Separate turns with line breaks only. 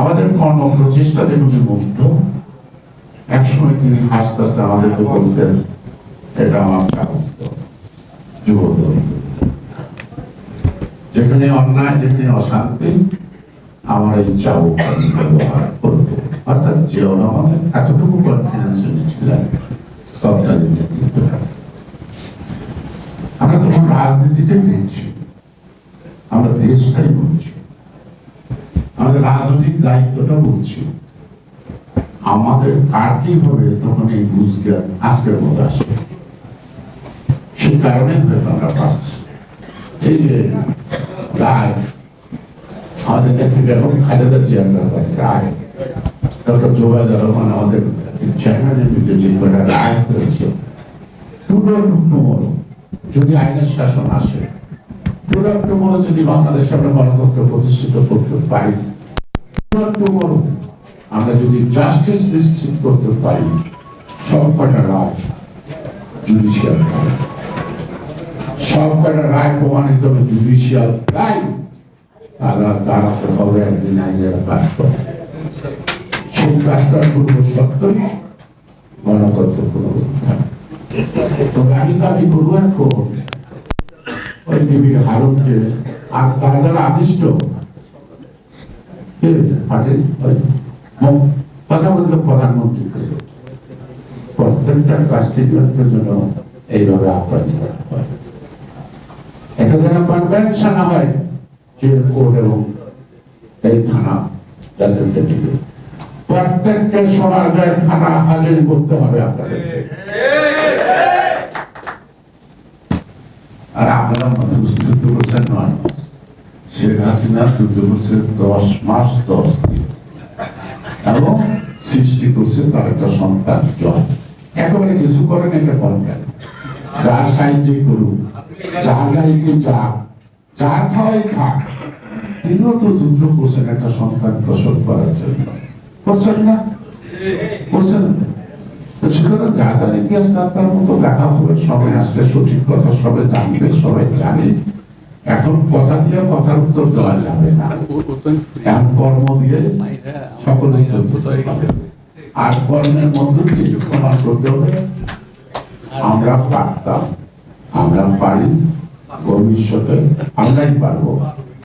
আমাদের কর্ম প্রচেষ্টা যেগুলি মুগ্ধ একসময় তিনি হাসতে হাসতে আমাদেরকে বলতেন, এটা আমার যুবদল। যেখানে অন্যায়, যেখানে অশান্তি, আমরা এই আমি ব্যবহার করব। অর্থাৎ জিয়াউর রহমানের এতটুকু কনফিডেন্স ছিলেন তৎকালীন নেতৃত্বরা আমরা তখন রাজনীতিটাই বলছি আমরা দেশটাই বলছি। আমাদের দায়িত্বটা বলছি। আমাদের কার কি হবে তখন এই বুঝতে আজকের মতো আসে। সেই কারণে হয়তো আমরা পাচ্ছি এই যে রায়, আমাদের নেত্রী রায়, ডক্টর রহমান আমাদের চেয়ারম্যানের বিরুদ্ধে যে কটা রায় হয়েছে যদি আইনের শাসন আসে যদি বাংলাদেশে আমরা গণতন্ত্র প্রতিষ্ঠিত করতে পারি আমরা যদি জাস্টিস নিশ্চিত করতে পারি, সব রায় জুডিশিয়াল সব রায় প্রমাণিত হবে জুডিশিয়াল রায় তারা দাঁড়াতে হবে একদিন আইনের কাজ সেই কাজটার পূর্ব সত্যই গণতন্ত্র পুনরুত্থান তবে আমি দাবি করব এখন ওই দেবীর হারুনকে আর তারা যারা আদিষ্ট ম- কথা বলতে প্রধানমন্ত্রী প্রত্যেকটা কনস্টিটিউয়েন্টের জন্য এইভাবে আহ্বান করা এটা যেন কনভেনশন হয় যে কোর্ট এবং এই থানা যাদেরকে প্রত্যেককে সোনার গায়ে থানা হাজির করতে হবে আপনাদের। আর আপনারা মাত্র চোদ্দ বছর নয়। শেখ হাসিনা চোদ্দ বছর দশ মাস দশ দিন এবং সৃষ্টি করছে তার একটা সন্তান জয় একেবারে কিছু করেন এটা করেন যার সাহায্য করুন যার গাড়িতে যাক যার খাওয়াই খাক তিনিও তো যুদ্ধ করছেন একটা সন্তান প্রসব করার জন্য করছেন না করছেন? সুতরাং যা তার ইতিহাস তার তার মতো দেখা হবে সবাই আসলে সঠিক কথা সবাই জানবে সবাই জানে এখন কথা দিয়ে কথার উত্তর দেওয়া যাবে না। এখন কর্ম দিয়ে হবে। আর কর্মের মধ্যে দিয়ে প্রমাণ করতে হবে। আমরা পারতাম আমরা পারি ভবিষ্যতে আমরাই পারব।